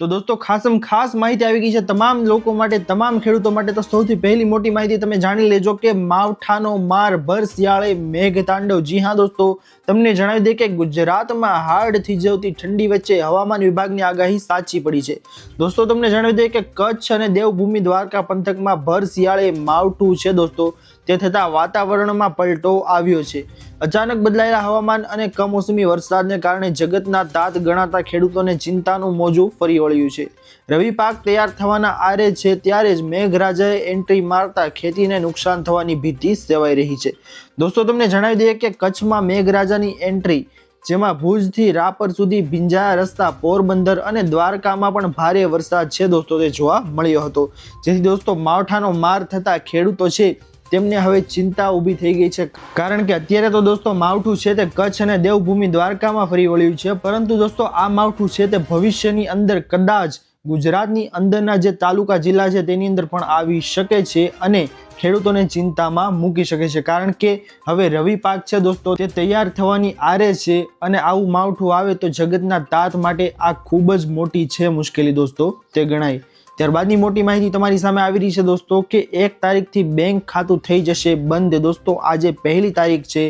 તો દોસ્તો, ખાસમ ખાસ માહિતી આવી ગઈ છે તમામ લોકો માટે, તમામ ખેડૂતો માટે. તો સૌથી પહેલી મોટી માહિતી તમે જાણી લેજો કે માવઠાનો માર ભર શિયાળે મેઘ તાંડવ જી હા દોસ્તો, તમને જણાવી દે કે ગુજરાતમાં હાર્ડથી જવતી ઠંડી વચ્ચે હવામાન વિભાગની આગાહી સાચી પડી છે. દોસ્તો, તમને જણાવી દે કે કચ્છ અને દેવભૂમિ દ્વારકા પંથકમાં ભર શિયાળે માવઠું છે દોસ્તો. તે થતાં વાતાવરણમાં પલટો આવ્યો છે. અચાનક બદલાયેલા હવામાન અને કમોસમી વરસાદને કારણે જગતના તાત ગણાતા ખેડૂતોને ચિંતાનું મોજું ફરી વળ્યું છે. રવિ પાક તૈયાર થવાના આરે છે ત્યારે જ મેઘરાજાએ એન્ટ્રી મારતા ખેતીને નુકસાન થવાની ભીતિ સેવાઈ રહી છે. દોસ્તો, તમને જણાવી દઈએ કે કચ્છમાં મેઘરાજાની એન્ટ્રી, જેમાં ભુજથી રાપર સુધી ભીંજાયા રસ્તા, પોરબંદર અને દ્વારકામાં પણ ભારે વરસાદ છે દોસ્તો, તે જોવા મળ્યો હતો. જેથી દોસ્તો, માવઠાનો માર થતા ખેડૂતો છે તેમને હવે ચિંતા ઊભી થઈ ગઈ છે. કારણ કે અત્યારે તો દોસ્તો માવઠું છે તે કચ્છ અને દેવભૂમિ દ્વારકામાં ફરી વળ્યું છે. પરંતુ દોસ્તો આ માવઠું છે તે ભવિષ્યની અંદર કદાચ ગુજરાતની અંદરના જે તાલુકા જિલ્લા છે તેની અંદર પણ આવી શકે છે અને ખેડૂતોને ચિંતામાં મૂકી શકે છે. કારણ કે હવે રવિ પાક છે દોસ્તો તે તૈયાર થવાની આરે છે અને આવું માવઠું આવે તો જગતના તાત માટે આ ખૂબ જ મોટી છે મુશ્કેલી દોસ્તો, તે ગણાય. ત્યારબાદની મોટી માહિતી તમારી સામે આવી રહી છે દોસ્તો કે એક તારીખથી બેંક ખાતું થઈ જશે બંધ. દોસ્તો, આજે પહેલી તારીખ છે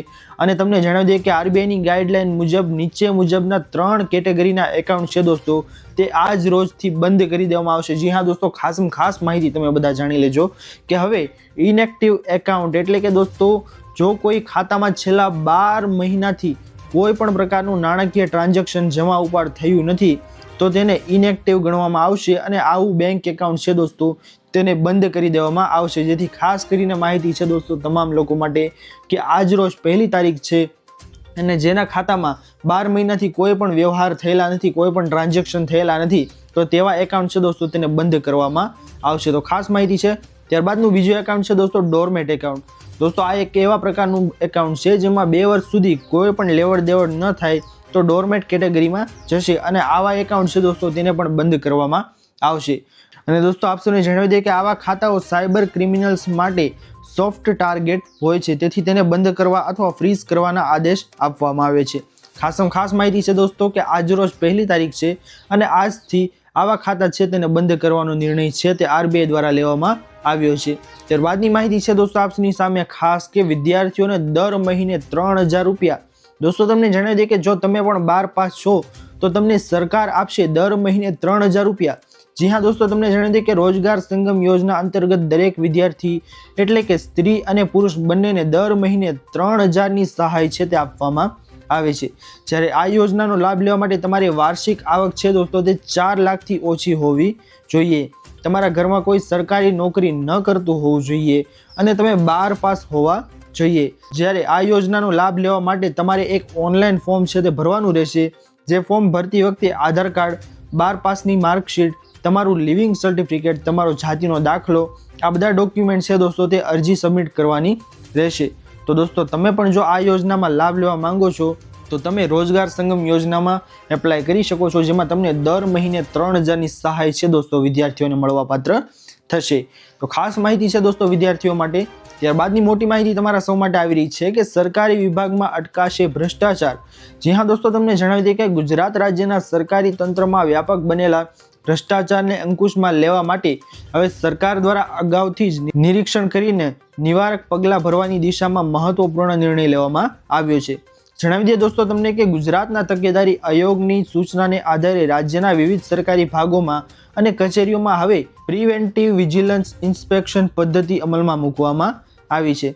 અને તમને જણાવી દઈએ કે આરબીઆઈની ગાઈડલાઇન મુજબ, નીચે મુજબના ત્રણ કેટેગરીના એકાઉન્ટ છે દોસ્તો. તે આજ રોજથી બંધ કરી દેવામાં આવશે. જી હા દોસ્તો, ખાસમાં ખાસ માહિતી તમે બધા જાણી લેજો કે હવે ઇનએક્ટિવ એકાઉન્ટ એટલે કે દોસ્તો, જો કોઈ ખાતામાં છેલ્લા બાર મહિનાથી કોઈ પણ પ્રકારનું નાણાકીય ટ્રાન્ઝેક્શન જમા ઉપાડ થયું નથી તો તેને ઇનએક્ટિવ ગણવામાં આવશે અને આવું બેંક એકાઉન્ટ છે દોસ્તો, તેને બંધ કરી દેવામાં આવશે. જેથી ખાસ કરીને માહિતી છે દોસ્તો તમામ લોકો માટે કે આજ રોજ પહેલી તારીખ છે અને જેના ખાતામાં બાર મહિનાથી કોઈ પણ વ્યવહાર થયેલા નથી, કોઈ પણ ટ્રાન્ઝેક્શન થયેલા નથી, તો તેવા એકાઉન્ટ છે દોસ્તો તેને બંધ કરવામાં આવશે. તો ખાસ માહિતી છે. ત્યારબાદનું બીજું એકાઉન્ટ છે દોસ્તો ડોરમેટ એકાઉન્ટ દોસ્તો આ એક એવા પ્રકારનું એકાઉન્ટ છે જેમાં બે વર્ષ સુધી કોઈ પણ લેવડ દેવડ ન થાય તો ડોરમેટ કેટેગરીમાં જશે અને આવા એકાઉન્ટ છે દોસ્તો, તેને પણ બંધ કરવામાં આવશે. અને દોસ્તો, આપ જણાવી દઈએ કે આવા ખાતાઓ સાયબર ક્રિમિનલ્સ માટે સોફ્ટ ટાર્ગેટ હોય છે. તેથી તેને બંધ કરવા અથવા ફ્રીઝ કરવાના આદેશ આપવામાં આવે છે. ખાસમ ખાસ માહિતી છે દોસ્તો કે આજરોજ પહેલી તારીખ છે અને આજથી આવા ખાતા છે તેને બંધ કરવાનો નિર્ણય છે તે આરબીઆઈ દ્વારા લેવામાં આવ્યો છે. ત્યારબાદની માહિતી છે દોસ્તો, આપની સામે ખાસ કે વિદ્યાર્થીઓને દર મહિને ત્રણ રૂપિયા દોસ્તો, તમને જણાવી દઈએ કે જો તમે પણ બાર પાસ છો, તો તમને સરકાર આપશે દર મહિને ત્રણ હજાર રૂપિયા. જી હા, દોસ્તો, તમને જણાવી દઈએ કે રોજગાર સંગમ યોજના અંતર્ગત દરેક વિદ્યાર્થી, એટલે કે સ્ત્રી અને પુરુષ બંનેને દર મહિને ત્રણ હજારની સહાય છે તે આપવામાં આવે છે. જ્યારે આ યોજનાનો લાભ લેવા માટે તમારી વાર્ષિક આવક છે, દોસ્તો, તે ચાર લાખથી ઓછી હોવી જોઈએ. તમારા ઘરમાં કોઈ સરકારી નોકરી ન કરતું હોવું જોઈએ અને તમે બાર પાસ હોવા જોઈએ. જ્યારે આ યોજનાનો લાભ લેવા માટે તમારે એક ઓનલાઈન ફોર્મ છે તે ભરવાનું રહેશે. જે ફોર્મ ભરતી વખતે આધાર કાર્ડ, બાર પાસની માર્કશીટ, તમારું લિવિંગ સર્ટિફિકેટ, તમારો જાતિનો દાખલો, આ બધા ડોક્યુમેન્ટ છે દોસ્તો તે અરજી સબમિટ કરવાની રહેશે. તો દોસ્તો તમે પણ જો આ યોજનામાં લાભ લેવા માંગો છો, તો તમે રોજગાર સંગમ યોજનામાં એપ્લાય કરી શકો છો, જેમાં તમને દર મહિને ત્રણ હજારની સહાય છે દોસ્તો વિદ્યાર્થીઓને મળવાપાત્ર થશે. તો ખાસ માહિતી છે દોસ્તો વિદ્યાર્થીઓ માટે ત્યારબાદની મોટી માહિતી તમારા સૌ માટે આવી રહી છે કે સરકારી વિભાગમાં અટકાશે ભ્રષ્ટાચાર. જી હા દોસ્તો, તમને જણાવી દઈએ કે ગુજરાત રાજ્યના સરકારી તંત્રમાં વ્યાપક બનેલા ભ્રષ્ટાચારને અંકુશમાં લેવા માટે હવે સરકાર દ્વારા અગાઉથી જ નિરીક્ષણ કરીને નિવારક પગલાં ભરવાની દિશામાં મહત્વપૂર્ણ નિર્ણય લેવામાં આવ્યો છે. જણાવી દઈએ દોસ્તો, તમને કે ગુજરાતના તકેદારી આયોગની સૂચનાને આધારે રાજ્યના વિવિધ સરકારી ભાગોમાં અને કચેરીઓમાં હવે પ્રિવેન્ટિવ વિજિલન્સ ઇન્સ્પેક્શન પદ્ધતિ અમલમાં મૂકવામાં આવી છે.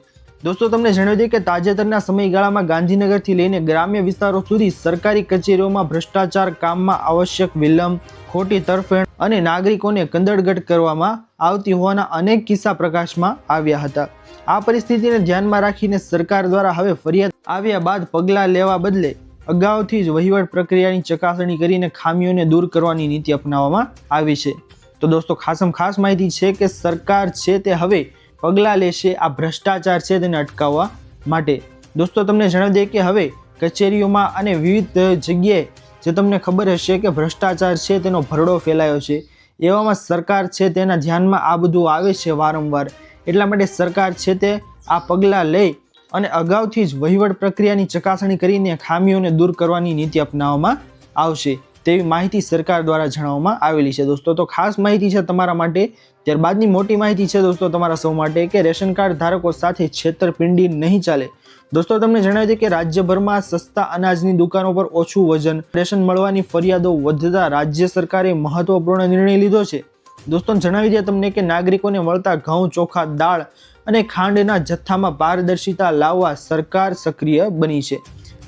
દોસ્તો, તમને જણાવી દઈએ કે તાજેતરના સમયગાળામાં ગાંધીનગરથી લઈને ગ્રામ્ય વિસ્તારો સુધી સરકારી કચેરીઓમાં ભ્રષ્ટાચાર કામમાં આવશ્યક વિલંબ, ખોટી તરફેણ અને નાગરિકોને કંદડગટ કરવામાં આવતી હોવાના અનેક કિસ્સા પ્રકાશમાં આવ્યા હતા. આ પરિસ્થિતિને ધ્યાનમાં રાખીને સરકાર દ્વારા હવે ફરિયાદ આવ્યા બાદ પગલાં લેવા બદલે અગાઉથી જ વહીવટ પ્રક્રિયાની ચકાસણી કરીને ખામીઓને દૂર કરવાની નીતિ અપનાવવામાં આવી છે. તો દોસ્તો, ખાસમ ખાસ માહિતી છે કે સરકાર છે તે હવે પગલાં લેશે. આ ભ્રષ્ટાચાર છે તેને અટકાવવા માટે. દોસ્તો, તમને જણાવી દઈએ કે હવે કચેરીઓમાં અને વિવિધ જગ્યાએ જે તમને ખબર હશે કે ભ્રષ્ટાચાર છે તેનો ભરડો ફેલાયો છે. એવામાં સરકાર છે તેના ધ્યાનમાં આ બધું આવે છે વારંવાર. એટલા માટે સરકાર છે તે આ પગલાં લઈ અને અગાઉથી જ વહીવટ પ્રક્રિયાની ચકાસણી કરીને ખામીઓને દૂર કરવાની નીતિ અપનાવવામાં આવશે. તેવી માહિતી સરકાર દ્વારા જણાવવામાં આવેલી છે. દોસ્તો, તો ખાસ માહિતી છે તમારા માટે ત્યારબાદની મોટી માહિતી છે દોસ્તો તમારા સૌ માટે કે રેશન કાર્ડ ધારકો સાથે છેતરપિંડી નહીં ચાલે. દોસ્તો તમને જણાવી દઈએ કે રાજ્યભરમાં સસ્તા અનાજની દુકાનો પર ઓછું વજન, રેશન મળવાની ફરિયાદો વધતા રાજ્ય સરકારે મહત્વપૂર્ણ નિર્ણય લીધો છે. દોસ્તો જણાવી દઈએ તમને કે નાગરિકોને મળતા ઘઉં, ચોખા, દાળ અને ખાંડના જથ્થામાં પારદર્શિતા લાવવા સરકાર સક્રિય બની છે.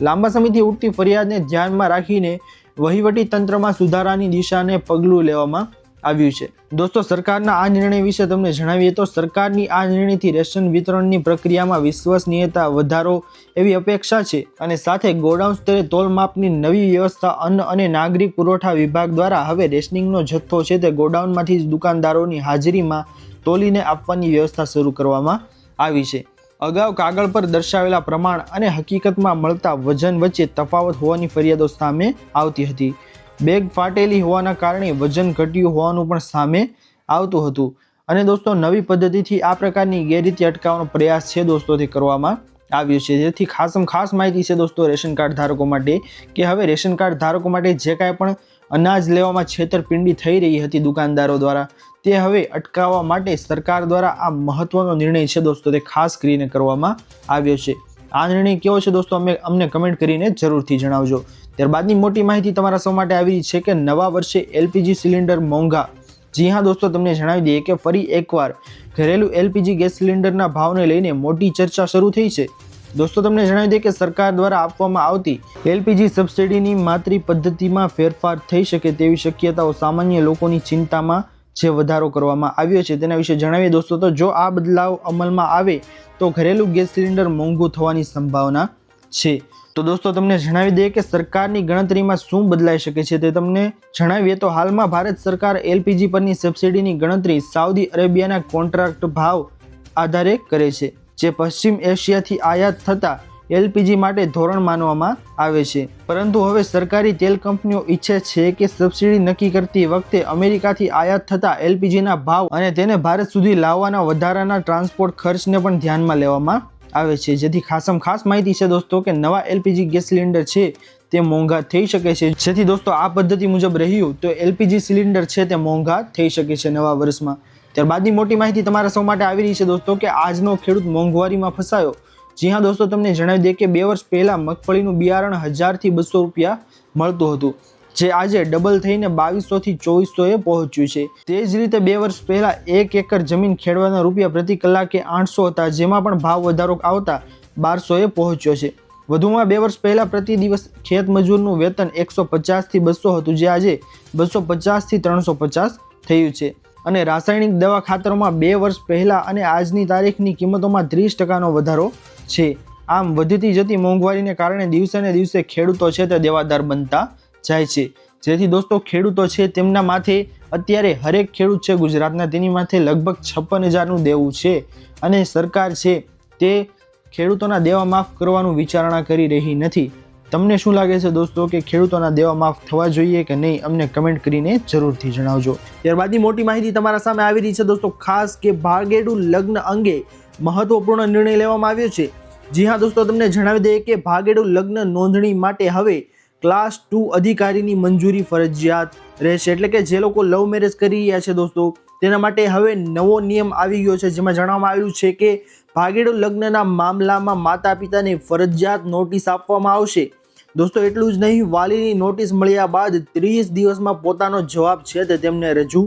લાંબા સમયથી ઉઠતી ફરિયાદને ધ્યાનમાં રાખીને વહીવટી તંત્રમાં સુધારાની દિશાને પગલું લેવામાં આવ્યું છે. દોસ્તો, સરકારના આ નિર્ણય વિશે તમને જણાવીએ તો સરકારની આ નિર્ણયથી રેશન વિતરણની પ્રક્રિયામાં વિશ્વસનીયતા વધારો એવી અપેક્ષા છે અને સાથે ગોડાઉન સ્તરે તોલમાપની નવી વ્યવસ્થા અન્ન અને નાગરિક પુરવઠા વિભાગ દ્વારા હવે રેશનિંગનો જથ્થો છે તે ગોડાઉનમાંથી જ દુકાનદારોની હાજરીમાં તોલીને આપવાની વ્યવસ્થા શરૂ કરવામાં આવી છે. અગાઉ કાગળ પર દર્શાવેલા પ્રમાણ અને હકીકતમાં મળતા વજન વચ્ચે તફાવત હોવાની ફરિયાદો સામે આવતી હતી. બેગ ફાટેલી હોવાના કારણે વજન ઘટ્યું હોવાનું પણ સામે આવતું હતું. અને દોસ્તો, નવી પદ્ધતિથી આ પ્રકારની ગેરરીતિ અટકાવવાનો પ્રયાસ છે દોસ્તો તે કરવામાં આવ્યો છે. જેથી ખાસમ ખાસ માહિતી છે દોસ્તો રેશન કાર્ડ ધારકો માટે કે હવે રેશન કાર્ડ ધારકો માટે જે કાંઈ પણ અનાજ લેવામાં છેતરપિંડી થઈ રહી હતી દુકાનદારો દ્વારા, તે હવે અટકાવવા માટે સરકાર દ્વારા આ મહત્વનો નિર્ણય છે દોસ્તો તે ખાસ કરીને કરવામાં આવ્યો છે. આ નિર્ણય કેવો છે દોસ્તો, અમે અમને કમેન્ટ કરીને જરૂરથી જણાવજો. ત્યારબાદની મોટી માહિતી તમારા સૌ માટે આવી છે કે નવા વર્ષે એલપીજી સિલિન્ડર મોંઘા. જી હા દોસ્તો, તમને જણાવી દઈએ કે ફરી એકવાર ઘરેલું એલપીજી ગેસ સિલિન્ડરના ભાવને લઈને મોટી ચર્ચા શરૂ થઈ છે. દોસ્તો, તમને જણાવી દઈએ કે સરકાર દ્વારા આપવામાં આવતી એલપીજી સબસિડીની માતૃ પદ્ધતિમાં ફેરફાર થઈ શકે તેવી શક્યતાઓ સામાન્ય લોકોની ચિંતામાં જે વધારો કરવામાં આવ્યો છે તેના વિશે જણાવીએ દોસ્તો. તો જો આ બદલાવ અમલમાં આવે તો ઘરેલું ગેસ સિલિન્ડર મોંઘું થવાની સંભાવના છે. તો દોસ્તો, તમને જણાવી દઈએ કે સરકારની ગણતરીમાં શું બદલાઈ શકે છે તે તમને જણાવીએ. તો હાલમાં ભારત સરકાર એલપીજી પરની સબસિડીની ગણતરી સાઉદી અરેબિયાના કોન્ટ્રાક્ટ ભાવ આધારે કરે છે, જે પશ્ચિમ એશિયાથી આયાત થતા એલપીજી માટે ધોરણ માનવામાં આવે છે. પરંતુ હવે સરકારી તેલ કંપનીઓ ઈચ્છે છે કે સબસિડી નક્કી કરતી વખતે અમેરિકાથી આયાત થતા એલપીજીના ભાવ અને તેને ભારત સુધી લાવવાના વધારાના ટ્રાન્સપોર્ટ ખર્ચને પણ ધ્યાનમાં લેવામાં આવે છે. જેથી ખાસમ ખાસ માહિતી છે દોસ્તો કે નવા એલપીજી ગેસ સિલિન્ડર છે તે મોંઘા થઈ શકે છે. જેથી દોસ્તો આ પદ્ધતિ મુજબ રહ્યું તો એલપીજી સિલિન્ડર છે તે મોંઘા થઈ શકે છે નવા વર્ષમાં. ત્યારબાદની મોટી માહિતી તમારા સૌ માટે આવી રહી છે દોસ્તો કે આજનો ખેડૂત મોંઘવારીમાં ફસાયો. જી હા દોસ્તો, તમને જણાવી દે કે બે વર્ષ પહેલાં મગફળીનું બિયારણ હજારથી બસો રૂપિયા મળતું હતું. જે આજે ડબલ થઈને બાવીસોથી ચોવીસોએ પહોંચ્યું છે. તે જ રીતે બે વર્ષ પહેલાં એક એકર જમીન ખેડવાના રૂપિયા પ્રતિ કલાકે આઠસો હતા, જેમાં પણ ભાવ વધારો આવતા બારસોએ પહોંચ્યો છે. વધુમાં બે વર્ષ પહેલાં પ્રતિ દિવસ ખેત મજૂરનું વેતન એકસો પચાસથી બસો હતું, જે આજે બસો પચાસથી ત્રણસો પચાસ થયું છે. અને રાસાયણિક દવા ખાતરોમાં બે વર્ષ પહેલાં અને આજની તારીખની કિંમતોમાં ત્રીસ ટકાનો વધારો છે. આમ વધતી જતી મોંઘવારીને કારણે દિવસે ને દિવસે ખેડૂતો છે તે દેવાદાર બનતા જાય છે. જેથી દોસ્તો, ખેડૂતો છે તેમના માથે અત્યારે હરેક ખેડૂત છે ગુજરાતના. તેની માથે લગભગ છપ્પન હજારનું દેવું છે અને સરકાર છે તે ખેડૂતોના દેવા માફ કરવાનું વિચારણા કરી રહી નથી. તમને શું લાગે છે દોસ્તો કે ખેડૂતોના દેવા માફ થવા જોઈએ કે નહીં? અમને કમેન્ટ કરીને જરૂરથી જણાવજો. ત્યારબાદની મોટી માહિતી તમારા સામે આવી રહી છે દોસ્તો, ખાસ કે ભાગેડુ લગ્ન અંગે મહત્વપૂર્ણ નિર્ણય લેવામાં આવ્યો છે. જી હા દોસ્તો, તમને જણાવી દઈએ કે ભાગેડુ લગ્ન નોંધણી માટે હવે ક્લાસ ટુ અધિકારીની મંજૂરી ફરજિયાત રહેશે. એટલે કે જે લોકો લવ મેરેજ કરી રહ્યા છે દોસ્તો, તેના માટે હવે નવો નિયમ આવી ગયો છે, જેમાં જણાવવામાં આવ્યું છે કે ભાગેડો લગ્નના મામલામાં માતા પિતાને ફરજિયાત નોટિસ આપવામાં આવશે. દોસ્તો, એટલું જ નહીં, વાલીની નોટિસ મળ્યા બાદ ત્રીસ દિવસમાં પોતાનો જવાબ છે તે તેમને રજૂ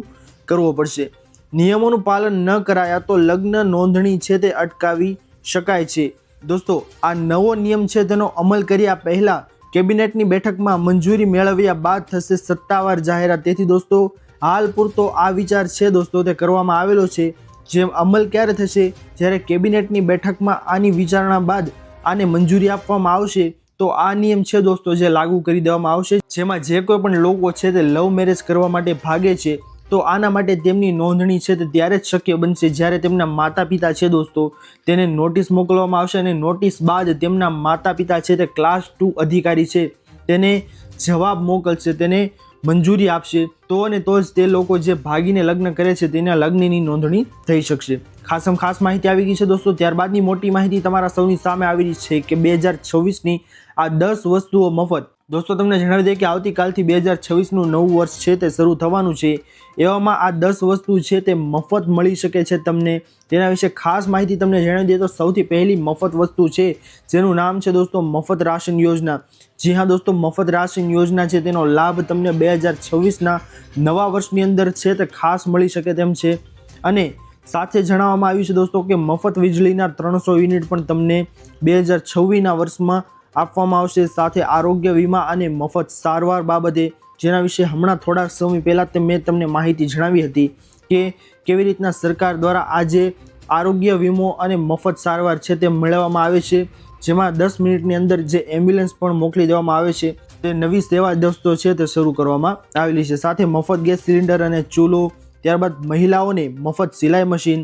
કરવો પડશે. નિયમોનું પાલન ન કરાયા તો લગ્ન નોંધણી છે તે અટકાવી શકાય છે. દોસ્તો, આ નવો નિયમ છે તેનો અમલ કર્યા પહેલા કેબિનેટની બેઠકમાં મંજૂરી મેળવ્યા બાદ થશે સત્તાવાર જાહેરાત. તેથી દોસ્તો, હાલ પૂરતો આ વિચાર છે દોસ્તો, તે કરવામાં આવેલો છે. જેમ અમલ ક્યારે થશે? જ્યારે કેબિનેટની બેઠકમાં આની વિચારણા બાદ આને મંજૂરી આપવામાં આવશે, તો આ નિયમ છે દોસ્તો, જે લાગુ કરી દેવામાં આવશે. જેમાં જે કોઈ પણ લોકો છે તે લવ મેરેજ કરવા માટે ભાગે છે. તો આના માટે તેમની નોંધણી છે તે ત્યારે જ શક્ય બનશે. જ્યારે તેમના માતા પિતા છે દોસ્તો, તેને નોટિસ મોકલવામાં આવશે અને નોટિસ બાદ તેમના માતા પિતા છે તે ક્લાસ ટુ અધિકારી છે તેને જવાબ મોકલશે, તેને મંજૂરી આપશે. તો અને તો જ તે લોકો જે ભાગીને લગ્ન કરે છે તેના લગ્નની નોંધણી થઈ શકશે. ખાસમ ખાસ માહિતી આવી ગઈ છે દોસ્તો, ત્યારબાદની મોટી માહિતી તમારા સૌની સામે આવી છે કે બે હજાર છવ્વીસની આ દસ વસ્તુઓ મફત દોસ્તો, તમને જણાવી દઈએ કે આવતીકાલથી બે હજાર છવ્વીસનું નવું વર્ષ છે તે શરૂ થવાનું છે. એવામાં આ દસ વસ્તુ છે તે મફત મળી શકે છે તમને. તેના વિશે ખાસ માહિતી તમને જણાવી દઈએ તો સૌથી પહેલી મફત વસ્તુ છે જેનું નામ છે દોસ્તો, મફત રાશન યોજના. જી હા દોસ્તો, મફત રાશન યોજના છે તેનો લાભ તમને બે હજાર છવ્વીસના નવા વર્ષની અંદર છે તે ખાસ મળી શકે તેમ છે. અને સાથે જણાવવામાં આવ્યું છે દોસ્તો કે મફત વીજળીના ત્રણસો યુનિટ પણ તમને બે હજાર છવ્વીસના વર્ષમાં આપવામાં આવશે. સાથે આરોગ્ય વીમા અને મફત સારવાર બાબતે જેના વિશે હમણાં થોડા સમય પહેલાં મેં તમને માહિતી જણાવી હતી કે કેવી રીતના સરકાર દ્વારા આજે આરોગ્ય વીમો અને મફત સારવાર છે તે મેળવવામાં આવે છે. જેમાં દસ મિનિટની અંદર જે એમ્બ્યુલન્સ પણ મોકલી દેવામાં આવે છે તે નવી સેવા દોસ્તો છે તે શરૂ કરવામાં આવેલી છે. સાથે મફત ગેસ સિલિન્ડર અને ચૂલો, ત્યારબાદ મહિલાઓને મફત સિલાઈ મશીન,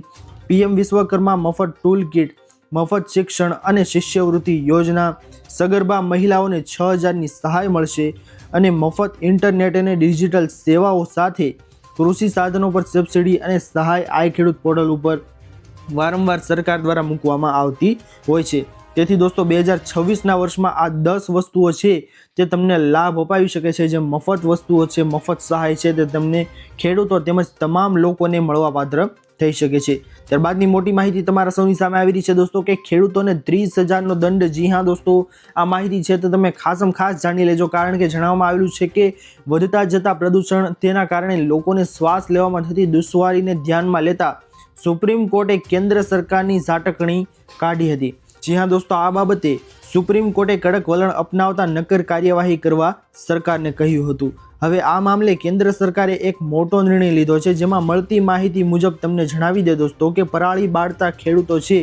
પીએમ વિશ્વકર્મા મફત ટૂલ કિટ મફત શિક્ષણ અને શિષ્યવૃત્તિ યોજના, સગર્ભા મહિલાઓને છ હજારની સહાય મળશે અને મફત ઇન્ટરનેટ અને ડિજિટલ સેવાઓ સાથે કૃષિ સાધનો પર સબસિડી અને સહાય આઈ ખેડૂત પોર્ટલ ઉપર વારંવાર સરકાર દ્વારા મૂકવામાં આવતી હોય છે. તેથી દોસ્તો બે હજાર છવ્વીસના વર્ષમાં આ દસ વસ્તુઓ છે તે તમને લાભ અપાવી શકે છે. જે મફત વસ્તુઓ છે, મફત સહાય છે તે તમને ખેડૂતો તેમજ તમામ લોકોને મળવાપાત્ર થઈ શકે છે. ત્યારબાદની મોટી માહિતી તમારા સૌની સામે આવી રહી છે દોસ્તો કે ખેડૂતોને ત્રીસ હજારનો દંડ. જી હા દોસ્તો, આ માહિતી છે તો તમે ખાસમ ખાસ જાણી લેજો. કારણ કે જણાવવામાં આવેલું છે કે વધતા જતા પ્રદૂષણ તેના કારણે લોકોને શ્વાસ લેવામાં થતી દુશ્વારીને ધ્યાનમાં લેતા સુપ્રીમ કોર્ટે કેન્દ્ર સરકારની ઝાટકણી કાઢી હતી. જી હા દોસ્તો, આ બાબતે સુપ્રીમ કોર્ટે કડક વલણ અપનાવતા નક્કર કાર્યવાહી કરવા સરકારને કહ્યું હતું. હવે આ મામલે કેન્દ્ર સરકારે એક મોટો નિર્ણય લીધો છે, જેમાં મળતી માહિતી મુજબ તમને જણાવી દે દોસ્તો કે પરાળી બાળતા ખેડૂતો છે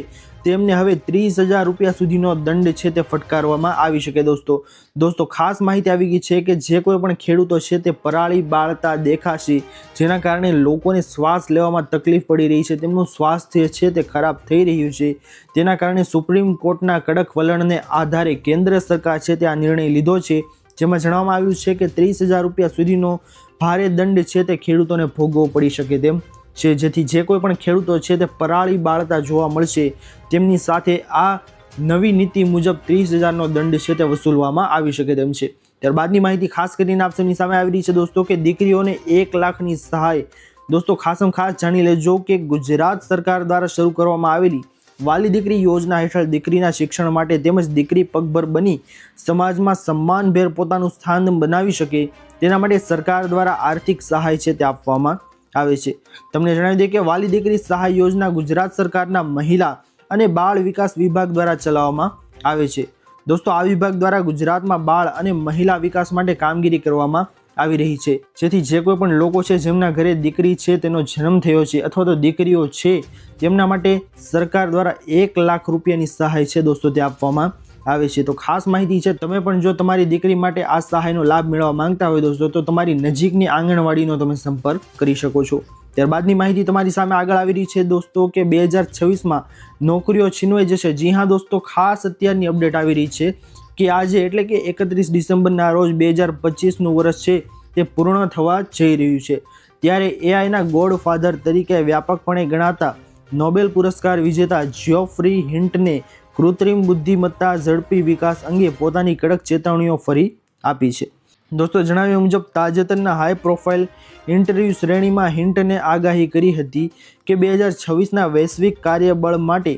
તેમને હવે ત્રીસ હજાર રૂપિયા સુધીનો દંડ છે તે ફટકારવામાં આવી શકે દોસ્તો. દોસ્તો, ખાસ માહિતી આવી ગઈ છે કે જે કોઈ પણ ખેડૂતો છે તે પરાળી બાળતા દેખાશે, જેના કારણે લોકોને શ્વાસ લેવામાં તકલીફ પડી રહી છે, તેમનું સ્વાસ્થ્ય છે તે ખરાબ થઈ રહ્યું છે. તેના કારણે સુપ્રીમ કોર્ટના કડક વલણને આધારે કેન્દ્ર સરકાર છે તે આ નિર્ણય લીધો છે, જેમાં જણાવવામાં આવ્યું છે કે ત્રીસ હજાર રૂપિયા સુધીનો ભારે દંડ છે તે ખેડૂતોને ભોગવવો પડી શકે તેમ છે, જેથી જે કોઈ પણ ખેડૂતો છે તે પરાળી બાળતા જોવા મળશે. તેમની સાથે આ નવી નીતિ મુજબ ત્રીસ હજારનો દંડ છે તે વસૂલવામાં આવી શકે તેમ છે. ત્યારબાદની માહિતી ખાસ કરીને આપસની સામે આવી રહી છે દોસ્તો કે દીકરીઓને એક લાખની સહાય. દોસ્તો ખાસમ ખાસ જાણી લેજો કે ગુજરાત સરકાર દ્વારા શરૂ કરવામાં આવેલી વાલી દીકરી યોજના હેઠળ દીકરીના શિક્ષણ માટે તેમજ દીકરી પગભર બની સમાજમાં સન્માનભેર પોતાનું સ્થાન બનાવી શકે તેના માટે સરકાર દ્વારા આર્થિક સહાય છે તે આપવામાં આવે છે. તમને જણાવી દઈએ કે વાલી દીકરી સહાય યોજના ગુજરાત સરકારના મહિલા અને બાળ વિકાસ વિભાગ દ્વારા ચલાવવામાં આવે છે. દોસ્તો, આ વિભાગ દ્વારા ગુજરાતમાં બાળ અને મહિલા વિકાસ માટે કામગીરી કરવામાં આવી રહી છે. જેથી જે કોઈ પણ લોકો છે, જેમના ઘરે દીકરી છે, તેનો જન્મ થયો છે અથવા તો દીકરીઓ છે, તેમના માટે સરકાર દ્વારા એક લાખ રૂપિયાની સહાય છે દોસ્તો, તે આપવામાં આવે છે. તો ખાસ માહિતી છે, તમે પણ જો તમારી દીકરી માટે આ સહાયનો લાભ મેળવવા માંગતા હોય દોસ્તો, તો તમારી નજીકની આંગણવાડીનો તમે સંપર્ક કરી શકો છો. ત્યારબાદની માહિતી તમારી સામે આગળ આવી રહી છે દોસ્તો, કે બે હજાર છવ્વીસમાં નોકરીઓ છીનવાઈ જશે. જી હા દોસ્તો, ખાસ અત્યારની અપડેટ આવી રહી છે કે આજે એટલે કે એકત્રીસ ડિસેમ્બરના રોજ બે હજાર પચીસનું વર્ષ છે, તે પૂર્ણ થવા જઈ રહ્યું છે. ત્યારે એઆઈના ગોડ ફાધર તરીકે વ્યાપકપણે ગણાતા નોબેલ પુરસ્કાર વિજેતા જ્યોફ્રી હિન્ટને કૃત્રિમ બુદ્ધિમત્તા ઝડપી વિકાસ અંગે પોતાની કડક ચેતવણીઓ ફરી આપી છે. દોસ્તો, જણાવ્યા મુજબ, તાજેતરના હાઈ પ્રોફાઇલ ઇન્ટરવ્યૂ શ્રેણીમાં હિન્ટને આગાહી કરી હતી કે બે હજાર છવ્વીસના વૈશ્વિક કાર્યબળ માટે,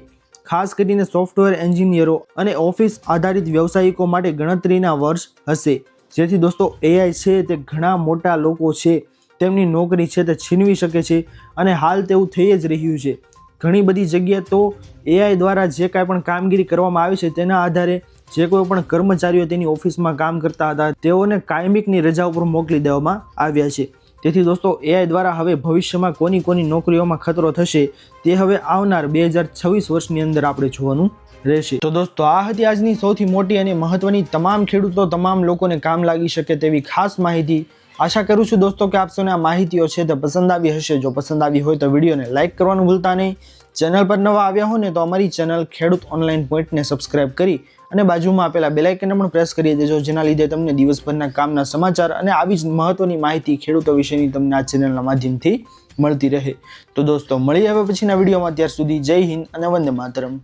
ખાસ કરીને સોફ્ટવેર એન્જિનિયરો અને ઓફિસ આધારિત વ્યવસાયિકો માટે ગણતરીના વર્ષ હશે. જેથી દોસ્તો એઆઈ છે તે ઘણા મોટા લોકો છે, તેમની નોકરી છે તે છીનવી શકે છે અને હાલ તેવું થઈ જ રહ્યું છે. ઘણી બધી જગ્યાએ તો એઆઈ દ્વારા જે કાંઈ પણ કામગીરી કરવામાં આવે છે તેના આધારે જે કોઈ પણ કર્મચારીઓ તેની ઓફિસમાં કામ કરતા હતા, તેઓને કાયમિકની રજા ઉપર મોકલી દેવામાં આવ્યા છે. તેથી દોસ્તો એઆઈ દ્વારા હવે ભવિષ્યમાં કોની કોની નોકરીઓમાં ખતરો થશે તે હવે આવનાર બે હજાર છવ્વીસ વર્ષની અંદર આપણે જોવાનું રહેશે. તો દોસ્તો, આ હતી આજની સૌથી મોટી અને મહત્વની તમામ ખેડૂતો, તમામ લોકોને કામ લાગી શકે તેવી ખાસ માહિતી આશા કરું છું દોસ્તો કે આપ આ માહિતીઓ છે તે પસંદ આવી હશે. જો પસંદ આવી હોય તો વિડીયોને લાઇક કરવાનું ભૂલતા નહીં. ચેનલ પર નવા આવ્યા હો ને તો અમારી ચેનલ ખેડૂત ઓનલાઈન પોઈન્ટને સબસ્ક્રાઇબ કરી અને બાજુમાં આપેલા બેલાઇકનને પણ પ્રેસ કરી દેજો, જેના લીધે તમને દિવસભરના કામના સમાચાર અને આવી જ મહત્વની માહિતી ખેડૂતો વિશેની તમને આ ચેનલના માધ્યમથી મળતી રહે. તો દોસ્તો મળી હવે પછીના વિડીયોમાં. ત્યાર સુધી જય હિન્દ અને વંદે માતરમ.